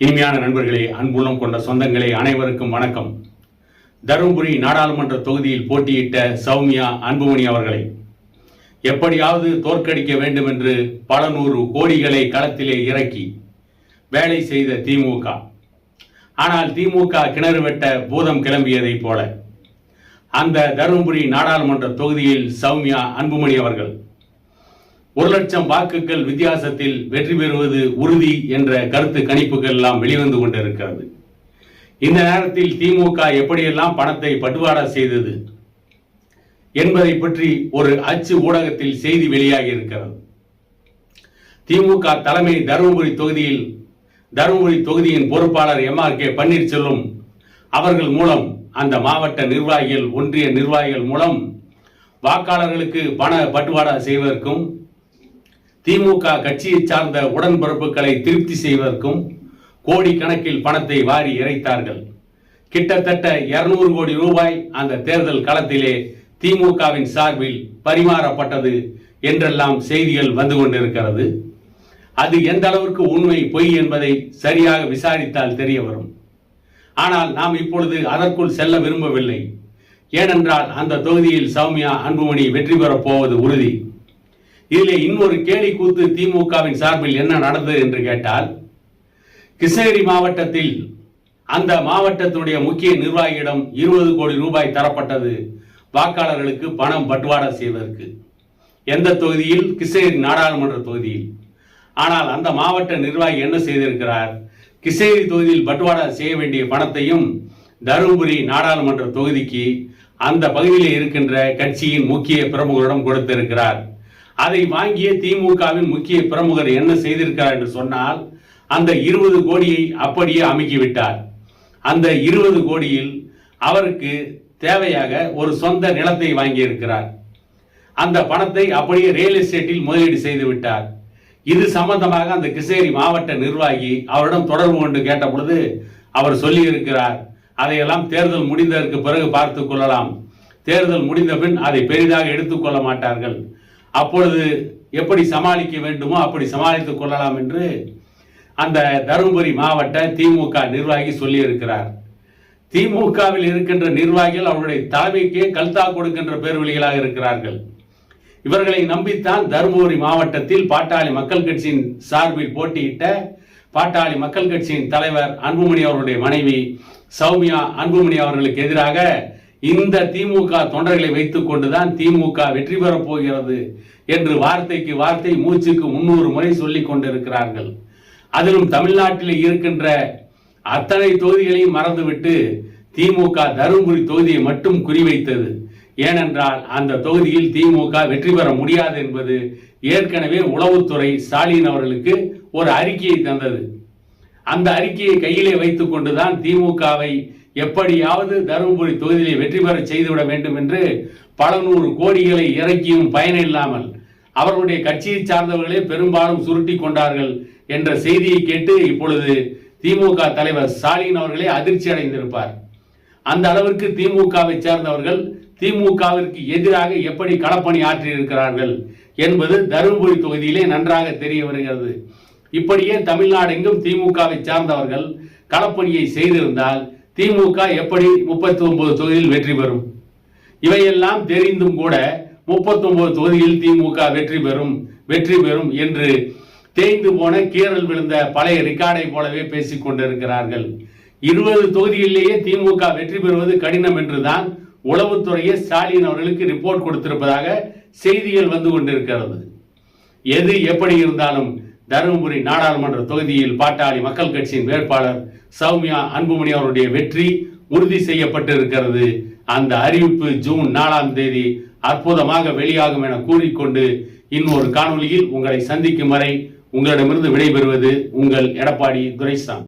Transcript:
இனிமையான நண்பர்களே அன்புள்ளம் கொண்ட சொந்தங்களே அனைவருக்கும் வணக்கம். தருமபுரி நாடாளுமன்ற தொகுதியில் போட்டியிட்ட சௌமியா அன்புமணி அவர்களை எப்படியாவது தோற்கடிக்க வேண்டும் என்று பல நூறு கோடிகளை களத்திலே இறக்கி வேலை செய்த திமுக. ஆனால் திமுக கிணறு வெட்ட பூதம் கிளம்பியதைப் போல. அந்த தருமபுரி நாடாளுமன்ற தொகுதியில் சௌமியா அன்புமணி அவர்கள் ஒரு லட்சம் வாக்குகள் வித்தியாசத்தில் வெற்றி பெறுவது உறுதி என்ற கருத்து கணிப்புகள் எல்லாம் வெளிவந்து கொண்டிருக்கிறது. இந்த நேரத்தில் திமுக எப்படியெல்லாம் பணத்தை பட்டுவாடா செய்தது என்பதை பற்றி ஒரு அச்சு ஊடகத்தில் செய்தி வெளியாகி இருக்கிறது. திமுக தலைமை தருமபுரி தொகுதியில் தருமபுரி தொகுதியின் பொறுப்பாளர் எம் ஆர் கே பன்னீர்செல்வம் அவர்கள் மூலம் அந்த மாவட்ட நிர்வாகிகள் ஒன்றிய நிர்வாகிகள் மூலம் வாக்காளர்களுக்கு பண பட்டுவாடா செய்வதற்கும் திமுக கட்சியை சார்ந்த உடன்பிறப்புகளை திருப்தி செய்வதற்கும் கோடிக்கணக்கில் பணத்தை வாரி இறைத்தார்கள். கிட்டத்தட்ட இருநூறு கோடி ரூபாய் அந்த தேர்தல் களத்திலே திமுகவின் சார்பில் பரிமாறப்பட்டது என்றெல்லாம் செய்திகள் வந்து கொண்டிருக்கிறது. அது எந்த அளவிற்கு உண்மை பொய் என்பதை சரியாக விசாரித்தால் தெரிய வரும். ஆனால் நாம் இப்பொழுது அதற்குள் செல்ல விரும்பவில்லை. ஏனென்றால் அந்த தொகுதியில் சௌமியா அன்புமணி வெற்றி பெறப் போவது உறுதி. இதில் இன்னொரு கேலி கூத்து திமுகவின் சார்பில் என்ன நடந்தது என்று கேட்டால் கிருஷ்ணகிரி மாவட்டத்தில் அந்த மாவட்டத்தினுடைய முக்கிய நிர்வாகியிடம் இருபது கோடி ரூபாய் தரப்பட்டது. வாக்காளர்களுக்கு பணம் பட்டுவாடா செய்வதற்கு. எந்த தொகுதியில்? கிருஷ்ணகிரி நாடாளுமன்ற தொகுதியில். ஆனால் அந்த மாவட்ட நிர்வாகி என்ன செய்திருக்கிறார்? கிருஷ்ணகிரி தொகுதியில் பட்டுவாடா செய்ய வேண்டிய பணத்தையும் தருமபுரி நாடாளுமன்ற தொகுதிக்கு அந்த பகுதியில் இருக்கின்ற கட்சியின் முக்கிய பிரமுகரிடம் கொடுத்திருக்கிறார். அதை வாங்கிய திமுகவின் முக்கிய பிரமுகர் என்ன செய்திருக்கிறார் என்று சொன்னால் அந்த இருபது கோடியை அப்படியே அமுக்கிவிட்டார். அந்த இருபது கோடியில் அவருக்கு தேவையாக ஒரு சொந்த நிலத்தை வாங்கியிருக்கிறார். அந்த பணத்தை அப்படியே ரியல் எஸ்டேட்டில் முதலீடு செய்து விட்டார். இது சம்பந்தமாக அந்த கிருஷ்ணகிரி மாவட்ட நிர்வாகி அவரிடம் தொடர்பு கொண்டு கேட்ட பொழுது அவர் சொல்லியிருக்கிறார் அதையெல்லாம் தேர்தல் முடிந்ததற்கு பிறகு பார்த்து கொள்ளலாம். தேர்தல் முடிந்த பின் அதை பெரிதாக எடுத்துக்கொள்ள மாட்டார்கள். அப்பொழுது எப்படி சமாளிக்க வேண்டுமோ அப்படி சமாளித்துக் கொள்ளலாம் என்று அந்த தருமபுரி மாவட்ட திமுக நிர்வாகி சொல்லியிருக்கிறார். திமுகவில் இருக்கின்ற நிர்வாகிகள் அவருடைய தலைமைக்கே கல்தா கொடுக்கின்ற பேர்வழிகளாக இருக்கிறார்கள். இவர்களை நம்பித்தான் தருமபுரி மாவட்டத்தில் பாட்டாளி மக்கள் கட்சியின் சார்பில் போட்டியிட்ட பாட்டாளி மக்கள் கட்சியின் தலைவர் அன்புமணி அவருடைய மனைவி சௌமியா அன்புமணி அவர்களுக்கு எதிராக இந்த திமுக தொண்டர்களை வைத்துக் கொண்டுதான் திமுக வெற்றி பெறப் போகிறது என்று வார்த்தைக்கு வார்த்தை மூச்சுக்கு முன்னூறு முறை சொல்லிக் கொண்டிருக்கிறார்கள். அதிலும் தமிழ்நாட்டில் இருக்கின்ற அத்தனை தொகுதிகளையும் மறந்துவிட்டு திமுக தருமபுரி தொகுதியை மட்டும் குறிவைத்தது. ஏனென்றால் அந்த தொகுதியில் திமுக வெற்றி பெற முடியாது என்பது ஏற்கனவே உளவுத்துறை ஸ்டாலின் அவர்களுக்கு ஒரு அறிக்கையை தந்தது. அந்த அறிக்கையை கையிலே வைத்துக் கொண்டுதான் திமுகவை எப்படியாவது தருமபுரி தொகுதியை வெற்றி பெற செய்துவிட வேண்டும் என்று பல நூறு கோடிகளை இறக்கியும் பயனில்லாமல் அவர்களுடைய கட்சியை சார்ந்தவர்களே பெரும்பாலும் சுருட்டி கொண்டார்கள் என்ற செய்தியை கேட்டு இப்பொழுது திமுக தலைவர் ஸ்டாலின் அவர்களே அதிர்ச்சி அடைந்திருப்பார். அந்த அளவிற்கு திமுகவை சேர்ந்தவர்கள் திமுகவிற்கு எதிராக எப்படி களப்பணி ஆற்றியிருக்கிறார்கள் என்பது தருமபுரி தொகுதியிலே நன்றாக தெரிய வருகிறது. இப்படியே தமிழ்நாடு எங்கும் திமுகவை சார்ந்தவர்கள் களப்பணியை செய்திருந்தால் திமுக எப்படி முப்பத்தி ஒன்பது தொகுதியில் வெற்றி பெறும்? இவையெல்லாம் தெரிந்தும் கூட முப்பத்தி ஒன்பது தொகுதியில் திமுக வெற்றி பெறும் வெற்றி பெறும் என்று தேய்ந்து போன கீரல் விழுந்த பழைய ரிக்கார்டை போலவே பேசிக் கொண்டிருக்கிறார்கள். இருபது தொகுதிகளிலேயே திமுக வெற்றி பெறுவது கடினம் என்றுதான் உளவுத்துறையை ஸ்டாலின் அவர்களுக்கு ரிப்போர்ட் கொடுத்திருப்பதாக செய்திகள் வந்து கொண்டிருக்கிறது. எது எப்படி இருந்தாலும் தருமபுரி நாடாளுமன்ற தொகுதியில் பாட்டாளி மக்கள் கட்சியின் வேட்பாளர் சௌமியா அன்புமணி அவருடைய வெற்றி உறுதி செய்யப்பட்டிருக்கிறது. அந்த அறிவிப்பு ஜூன் நாலாம் தேதி அற்புதமாக வெளியாகும் என கூறிக்கொண்டு இன்னொரு காணொலியில் உங்களை சந்திக்கும் வரை உங்களிடமிருந்து விடைபெறுவது உங்கள் எடப்பாடி துரைசாமி.